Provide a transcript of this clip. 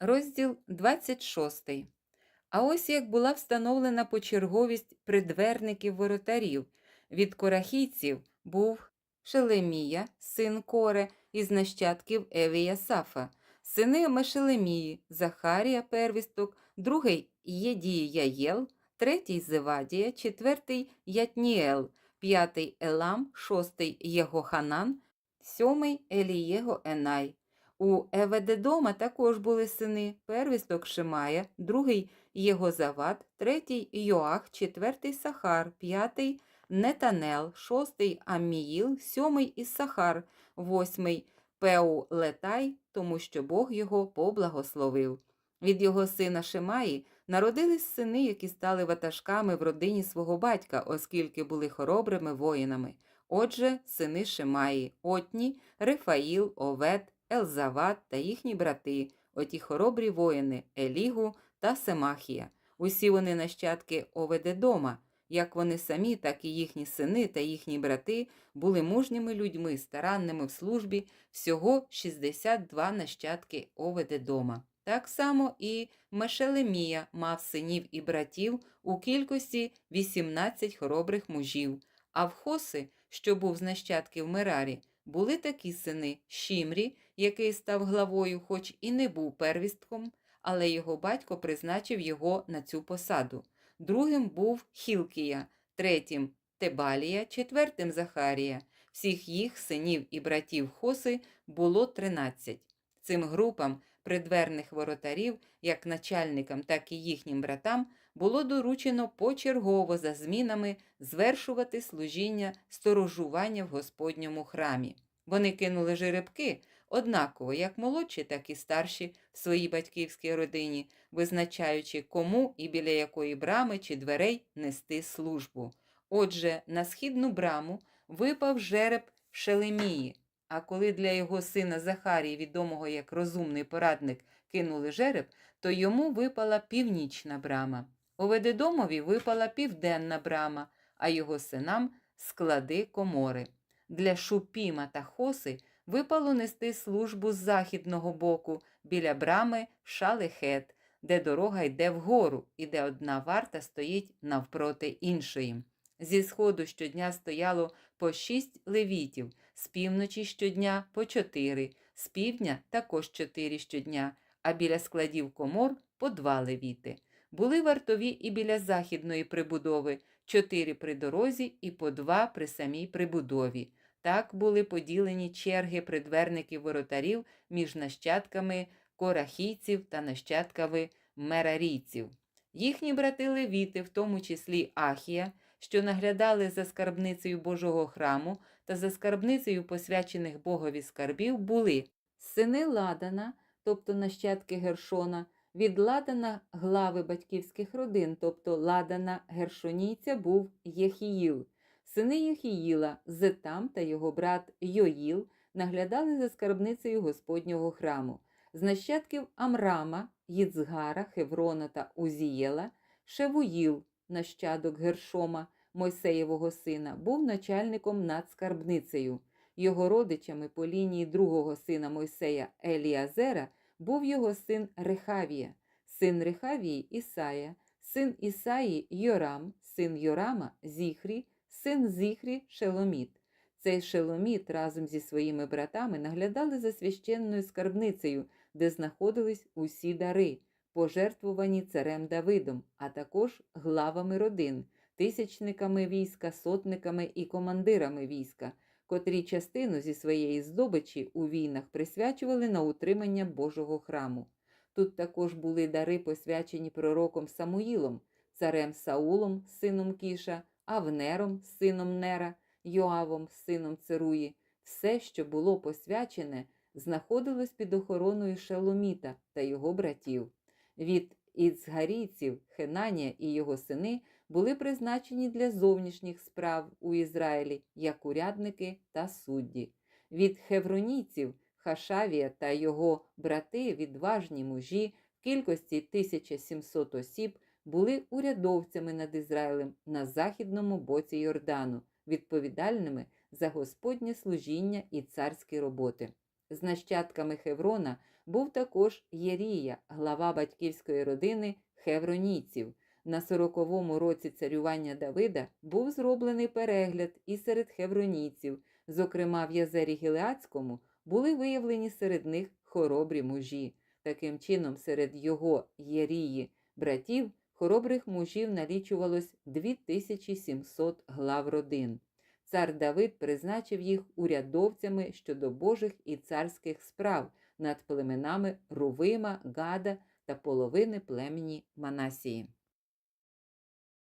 Розділ 26. А ось як була встановлена почерговість придверників воротарів. Від корахійців був Шелемія, син Коре, із нащадків Евія Сафа, сини Мешелемії, Захарія первісток, другий Єдіяєл, третій Зевадія, четвертий Ятніел, п'ятий Елам, шостий Єгоханан, сьомий Елієго Енай. У Еведедома також були сини: первісток Шимая, другий Єгозават, третій Йоах, четвертий Сахар, п'ятий Нетанел, шостий Амміїл, сьомий Іссахар, восьмий Пеу Летай, тому що Бог його поблагословив. Від його сина Шимаї народились сини, які стали ватажками в родині свого батька, оскільки були хоробрими воїнами. Отже, сини Шимаї, Отні, Рефаїл, Овет, Елзават та їхні брати, оті хоробрі воїни Елігу та Семахія. Усі вони нащадки Оведедома. Як вони самі, так і їхні сини та їхні брати були мужніми людьми, старанними в службі, всього 62 нащадки Оведедома. Так само і Мешелемія мав синів і братів у кількості 18 хоробрих мужів, а в Хоси, що був з нащадків Мерарі, були такі сини Шімрі, який став главою, хоч і не був первістком, але його батько призначив його на цю посаду. Другим був Хілкія, третім Тебалія, четвертим Захарія. Всіх їх синів і братів Хоси було 13. Цим групам придверних воротарів, як начальникам, так і їхнім братам, було доручено почергово за змінами звершувати служіння сторожування в Господньому храмі. Вони кинули жеребки однаково, як молодші, так і старші в своїй батьківській родині, визначаючи, кому і біля якої брами чи дверей нести службу. Отже, на східну браму випав жереб Шелемії, а коли для його сина Захарії, відомого як розумний порадник, кинули жереб, то йому випала північна брама. Оведедомові випала південна брама, а його синам склади комори. Для Шупіма та Хоси випало нести службу з західного боку біля брами Шалехет, де дорога йде вгору і де одна варта стоїть навпроти іншої. Зі сходу щодня стояло по шість левітів, з півночі щодня по чотири, з півдня також чотири щодня, а біля складів комор по два левіти. Були вартові і біля західної прибудови, чотири при дорозі і по два при самій прибудові. Так були поділені черги придверників воротарів між нащадками корахійців та нащадками мерарійців. Їхні брати левіти, в тому числі Ахія, що наглядали за скарбницею Божого храму та за скарбницею посвячених Богові скарбів, були сини Ладана, тобто нащадки Гершона, від Ладана глави батьківських родин, тобто Ладана Гершонійця був Єхіїл. Сини Єхіїла, Зетам та його брат Йоїл наглядали за скарбницею Господнього храму. З нащадків Амрама, Їцгара, Хеврона та Узієла, Шевуїл, нащадок Гершома, Мойсеєвого сина, був начальником над скарбницею. Його родичами по лінії другого сина Мойсея Еліазера був його син Рехавія, син Рехавії Ісая, син Ісаї Йорам, син Йорама Зіхрі, син Зіхрі Шеломіт. Цей Шеломіт разом зі своїми братами наглядали за священною скарбницею, де знаходились усі дари, пожертвувані царем Давидом, а також главами родин, тисячниками війська, сотниками і командирами війська, котрі частину зі своєї здобичі у війнах присвячували на утримання Божого храму. Тут також були дари, посвячені пророком Самуїлом, царем Саулом, сином Кіша, Авнером, сином Нера, Йоавом, сином Церуї. Все, що було посвячене, знаходилось під охороною Шеломіта та його братів. Від Іцгарійців Хенанія і його сини були призначені для зовнішніх справ у Ізраїлі як урядники та судді. Від хевронійців Хашавія та його брати, відважні мужі в кількості 1700 осіб, були урядовцями над Ізраїлем на західному боці Йордану, відповідальними за Господнє служіння і царські роботи. З нащадками Хеврона був також Єрія, глава батьківської родини хевронійців. На сороковому році царювання Давида був зроблений перегляд і серед хевронійців, зокрема в Язері Гілеацькому були виявлені серед них хоробрі мужі. Таким чином, серед його Єрії братів хоробрих мужів налічувалось 2700 глав родин. Цар Давид призначив їх урядовцями щодо божих і царських справ над племенами Рувима, Гада та половини племені Манасії.